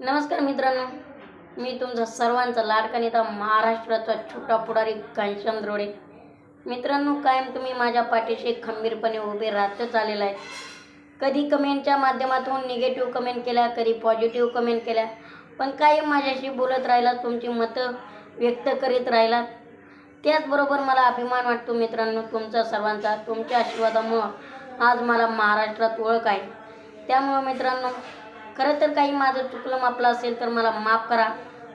नमस्कार मित्रांनो मी तुमचा सर्वांचा लाडका नेता महाराष्ट्राचा छोटा पुढारी घनश्याम द्रोडे. मित्रांनो कायम तुम्ही माझ्या पाठीशी खंबीरपणे उभे राहतच आलेलं आहे. कधी कमेंटच्या माध्यमातून निगेटिव्ह कमेंट केल्या कधी पॉझिटिव्ह कमेंट केल्या पण कायम माझ्याशी बोलत राहिला तुमची मतं व्यक्त करीत राहिलात त्याचबरोबर मला अभिमान वाटतो मित्रांनो तुमचा सर्वांचा तुमच्या आशीर्वादामुळं आज मला महाराष्ट्रात ओळख आहे. त्यामुळं मित्रांनो खरं तर काही माझं चुकलं मापलं असेल तर मला माफ करा.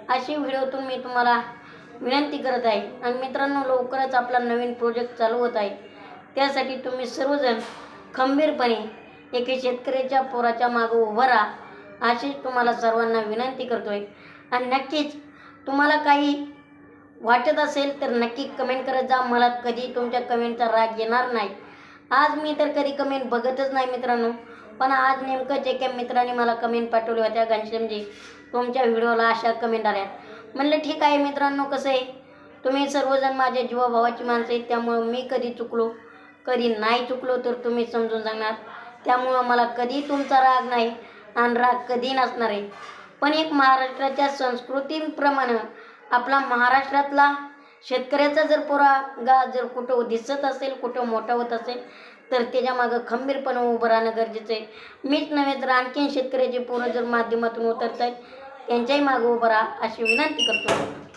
अशी व्हिडिओतून मी तुम्हाला विनंती करत आहे. आणि मित्रांनो लवकरच आपला नवीन प्रोजेक्ट चालू होत आहे. त्यासाठी तुम्ही सर्वजण खंबीरपणे एके शेतकऱ्याच्या पोराच्या मागं उभं राहा. अशीच तुम्हाला सर्वांना विनंती करतो आहे आणि नक्कीच तुम्हाला काही वाटत असेल तर नक्की कमेंट करत जा. मला कधी तुमच्या कमेंटचा राग येणार नाही. आज मी तर कधी कमेंट बघतच नाही मित्रांनो. पण आज नेमकंच एका मित्राने मला कमेंट पाठवली होत्या घनश्यामजी तुमच्या व्हिडिओला अशा कमेंट आल्या म्हणलं ठीक आहे मित्रांनो कसं आहे? तुम्ही सर्वजण माझ्या जीवाभावाची माणसं आहेत त्यामुळं मी कधी चुकलो कधी नाही चुकलो तर तुम्ही समजून सांगणार. त्यामुळं मला कधी तुमचा राग नाही आणि राग कधी नसणार आहे. पण एक महाराष्ट्राच्या संस्कृतीप्रमाणे आपला महाराष्ट्रातला शेतकऱ्याचा जर पोरा गा जर कुठं दिसत असेल कुठं मोठा होत असेल तर त्याच्या मागं खंबीरपणे उभं राहणं गरजेचं आहे. मीच नव्हे तर आणखीन शेतकऱ्याचे पोरं जर माध्यमातून उतरत आहेत त्यांच्याही मागं उभं राहा अशी विनंती करतो.